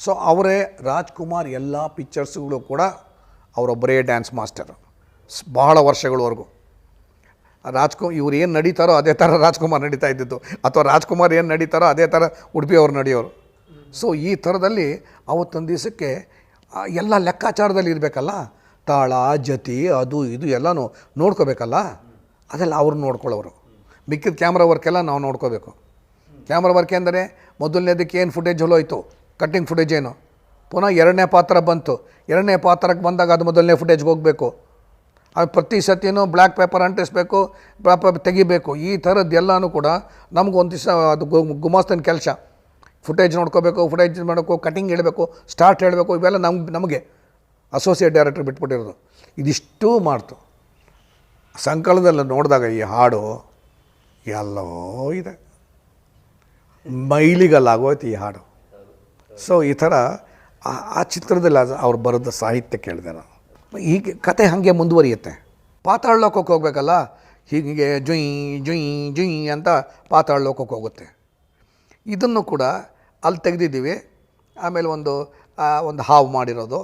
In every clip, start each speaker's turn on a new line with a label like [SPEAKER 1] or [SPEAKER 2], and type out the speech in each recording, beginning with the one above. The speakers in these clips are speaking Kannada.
[SPEAKER 1] ಸೊ ಅವರೇ ರಾಜ್ಕುಮಾರ್ ಎಲ್ಲ ಪಿಕ್ಚರ್ಸ್ಗಳು ಕೂಡ ಅವರೊಬ್ಬರೇ ಡ್ಯಾನ್ಸ್ ಮಾಸ್ಟರ್ ಬಹಳ ವರ್ಷಗಳವರೆಗೂ. ರಾಜ್ಕು ಇವ್ರು ಏನು ನಡೀತಾರೋ ಅದೇ ಥರ ರಾಜ್ಕುಮಾರ್ ನಡೀತಾ ಇದ್ದಿದ್ದು. ಅಥವಾ ರಾಜ್ಕುಮಾರ್ ಏನು ನಡೀತಾರೋ ಅದೇ ಥರ ಉಡುಪಿ ಅವ್ರು ನಡೆಯೋರು. ಸೊ ಈ ಥರದಲ್ಲಿ ಅವತ್ತೊಂದು ದಿವಸಕ್ಕೆ ಎಲ್ಲ ಲೆಕ್ಕಾಚಾರದಲ್ಲಿ ಇರಬೇಕಲ್ಲ? ತಾಳ, ಜತಿ, ಅದು, ಇದು ಎಲ್ಲನೂ ನೋಡ್ಕೋಬೇಕಲ್ಲ? ಅದೆಲ್ಲ ಅವ್ರು ನೋಡ್ಕೊಳ್ಳೋರು. ಮಿಕ್ಕಿದ ಕ್ಯಾಮ್ರಾ ವರ್ಕೆಲ್ಲ ನಾವು ನೋಡ್ಕೋಬೇಕು. ಕ್ಯಾಮ್ರಾ ವರ್ಕ್ ಅಂದರೆ ಮೊದಲನೇದಕ್ಕೆ ಏನು ಫುಟೇಜ್ ಹೋಯ್ತು ಕಟ್ಟಿಂಗ್ ಫುಟೇಜ್ ಏನು? ಪುನಃ ಎರಡನೇ ಪಾತ್ರ ಬಂತು. ಎರಡನೇ ಪಾತ್ರಕ್ಕೆ ಬಂದಾಗ ಅದು ಮೊದಲನೇ ಫುಟೇಜ್ಗೆ ಹೋಗಬೇಕು. ಅದು ಪ್ರತಿ ಸತಿನೂ ಬ್ಲ್ಯಾಕ್ ಪೇಪರ್ ಅಂಟಿಸ್ಬೇಕು ಪೇಪರ್ ತೆಗಿಬೇಕು. ಈ ಥರದ್ದೆಲ್ಲನೂ ಕೂಡ ನಮ್ಗೆ ಒಂದು ದಿವಸ ಅದು ಗುಮಾಸ್ತನ ಕೆಲಸ. ಫುಟೇಜ್ ನೋಡ್ಕೋಬೇಕು ಫುಟೇಜ್ ಮಾಡಬೇಕು ಕಟಿಂಗ್ ಹೇಳಬೇಕು ಸ್ಟಾರ್ಟ್ ಹೇಳಬೇಕು, ಇವೆಲ್ಲ ನಮ್ಗೆ ನಮಗೆ ಅಸೋಸಿಯೇಟ್ ಡೈರೆಕ್ಟರ್ ಬಿಟ್ಬಿಟ್ಟಿರೋದು. ಇದಿಷ್ಟು ಮಾಡ್ತು. ಸಂಕಲನದಲ್ಲಿ ನೋಡಿದಾಗ ಈ ಹಾಡು ಎಲ್ಲೋ ಇದೆ. ಮೈಲಿಗಲ್ಲಾಗೋಯ್ತು ಈ ಹಾಡು. ಸೊ ಈ ಥರ ಆ- ಚಿತ್ರದಲ್ಲಿ ಅವ್ರು ಬರೆದ ಸಾಹಿತ್ಯ ಕೇಳಿದೆ ನಾನು ಹೀಗೆ ಕತೆ ಹಾಗೆ ಮುಂದುವರಿಯುತ್ತೆ ಪಾತಾಳ ಲೋಕಕ್ಕೆ ಹೋಗ್ಬೇಕಲ್ಲ ಹೀಗೆ ಜುಯ್ ಜುಯ್ ಜುಯ್ ಅಂತ ಪಾತಾಳ ಲೋಕಕ್ಕೆ ಹೋಗುತ್ತೆ ಇದನ್ನು ಕೂಡ ಅಲ್ಲಿ ತೆಗೆದಿದ್ದೀವಿ ಆಮೇಲೆ ಒಂದು ಒಂದು ಹಾವು ಮಾಡಿರೋದು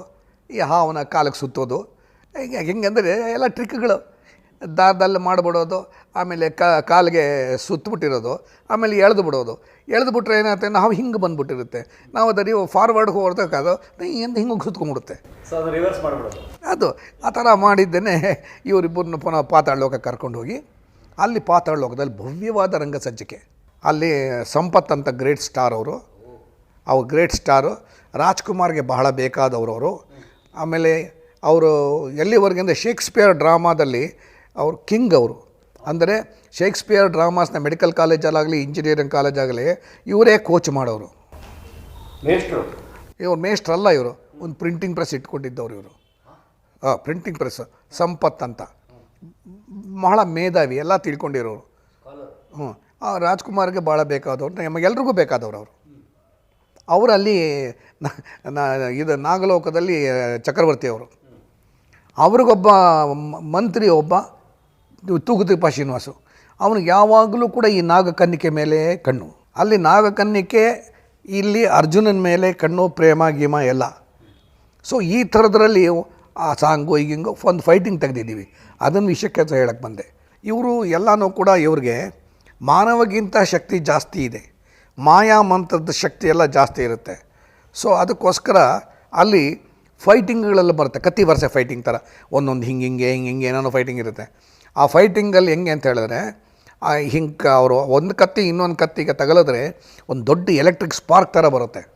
[SPEAKER 1] ಈ ಹಾವನ್ನ ಕಾಲಕ್ಕೆ ಸುತ್ತೋದು ಹೆಂಗೆ ಅಂದರೆ ಎಲ್ಲ ಟ್ರಿಕ್ಗಳು ದಾರದಲ್ಲಿ ಮಾಡಿಬಿಡೋದು ಆಮೇಲೆ ಕಾಲಿಗೆ ಸುತ್ತಬಿಟ್ಟಿರೋದು ಆಮೇಲೆ ಎಳೆದು ಬಿಡೋದು ಎಳೆದು ಬಿಟ್ರೆ ಏನಾಗುತ್ತೆ? ನಾವು ಹಿಂಗೆ ಬಂದುಬಿಟ್ಟಿರುತ್ತೆ. ನಾವು ಅದರಿ ಫಾರ್ವರ್ಡ್ಗೆ ಹೊಡ್ದಕ್ಕಾದು ಎಂದು ಹಿಂಗೆ ಸುತ್ಕೊಂಡ್ಬಿಡುತ್ತೆ ಅದು ಆ ಥರ ಮಾಡಿದ್ದೇನೆ. ಇವರಿಬ್ಬರನ್ನ ಪುನಃ ಪಾತಾಳ ಲೋಕಕ್ಕೆ ಕರ್ಕೊಂಡು ಹೋಗಿ ಅಲ್ಲಿ ಪಾತಾಳ ಲೋಕದಲ್ಲಿ ಭವ್ಯವಾದ ರಂಗಸಜ್ಜಿಕೆ ಅಲ್ಲಿ ಸಂಪತ್ ಅಂತ ಗ್ರೇಟ್ ಸ್ಟಾರ್ ಅವರು. ಅವು ಗ್ರೇಟ್ ಸ್ಟಾರು ರಾಜ್ಕುಮಾರ್ಗೆ ಬಹಳ ಬೇಕಾದವರು ಅವರು. ಆಮೇಲೆ ಅವರು ಎಲ್ಲಿವರೆಗೆ ಅಂದರೆ ಶೇಕ್ಸ್ಪಿಯರ್ ಡ್ರಾಮಾದಲ್ಲಿ ಅವರು ಕಿಂಗ್ ಅವರು. ಅಂದರೆ ಶೇಕ್ಸ್ಪಿಯರ್ ಡ್ರಾಮಾಸ್ನ ಮೆಡಿಕಲ್ ಕಾಲೇಜಲ್ಲಾಗಲಿ ಇಂಜಿನಿಯರಿಂಗ್ ಕಾಲೇಜಾಗಲಿ ಇವರೇ ಕೋಚ್ ಮಾಡೋರು. ಇವ್ರು ಮೇಷ್ಟ್ರಲ್ಲ ಇವರು. ಒಂದು ಪ್ರಿಂಟಿಂಗ್ ಪ್ರೆಸ್ ಇಟ್ಕೊಂಡಿದ್ದವ್ರು ಇವರು. ಹಾಂ ಪ್ರಿಂಟಿಂಗ್ ಪ್ರೆಸ್ ಸಂಪತ್ ಅಂತ. ಬಹಳ ಮೇಧಾವಿ ಎಲ್ಲ ತಿಳ್ಕೊಂಡಿರೋರು. ಹ್ಞೂ ಆ ರಾಜ್ಕುಮಾರ್ಗೆ ಭಾಳ ಬೇಕಾದವ್ರು ನಮಗೆಲ್ರಿಗೂ ಬೇಕಾದವ್ರು ಅವರು. ಅವರಲ್ಲಿ ಇದು ನಾಗಲೋಕದಲ್ಲಿ ಚಕ್ರವರ್ತಿ ಅವರು. ಅವ್ರಿಗೊಬ್ಬ ಮಂತ್ರಿ ಒಬ್ಬ ತೂಗುತಿಪ್ಪ ಶ್ರೀನಿವಾಸು ಅವನಿಗೆ ಯಾವಾಗಲೂ ಕೂಡ ಈ ನಾಗಕನ್ನಿಕೆ ಮೇಲೆ ಕಣ್ಣು. ಅಲ್ಲಿ ನಾಗಕನ್ನಿಕೆ, ಇಲ್ಲಿ ಅರ್ಜುನನ ಮೇಲೆ ಕಣ್ಣು, ಪ್ರೇಮ, ಗೀಮ ಎಲ್ಲ. ಸೊ ಈ ಥರದ್ರಲ್ಲಿ ಆ ಸಾಂಗು ಈಗಿಂಗು ಒಂದು ಫೈಟಿಂಗ್ ತೆಗೆದಿದ್ದೀವಿ. ಅದನ್ನು ವಿಷಯಕ್ಕೆ ಅಂತ ಹೇಳಕ್ಕೆ ಬಂದೆ. ಇವರು ಎಲ್ಲನೂ ಕೂಡ ಇವ್ರಿಗೆ ಮಾನವಗಿಂತ ಶಕ್ತಿ ಜಾಸ್ತಿ ಇದೆ. ಮಾಯಾ ಮಂತ್ರದ ಶಕ್ತಿ ಎಲ್ಲ ಜಾಸ್ತಿ ಇರುತ್ತೆ. ಸೊ ಅದಕ್ಕೋಸ್ಕರ ಅಲ್ಲಿ ಫೈಟಿಂಗ್ಗಳೆಲ್ಲ ಬರುತ್ತೆ. ಕತ್ತಿ ವರ್ಷ ಫೈಟಿಂಗ್ ಥರ. ಒಂದೊಂದು ಹಿಂಗೆ ಹಿಂಗೆ ಹಿಂಗೆ ಹಿಂಗೆ ಏನೇನೋ ಫೈಟಿಂಗ್ ಇರುತ್ತೆ. ಆ ಫೈಟಿಂಗಲ್ಲಿ ಹೆಂಗೆ ಅಂತ ಹೇಳಿದ್ರೆ ಹಿಂಗೆ ಅವರು ಒಂದು ಕತ್ತಿ ಇನ್ನೊಂದು ಕತ್ತಿಗೆ ತಗಲಿದ್ರೆ ಒಂದು ದೊಡ್ಡ ಎಲೆಕ್ಟ್ರಿಕ್ ಸ್ಪಾರ್ಕ್ ಥರ ಬರುತ್ತೆ.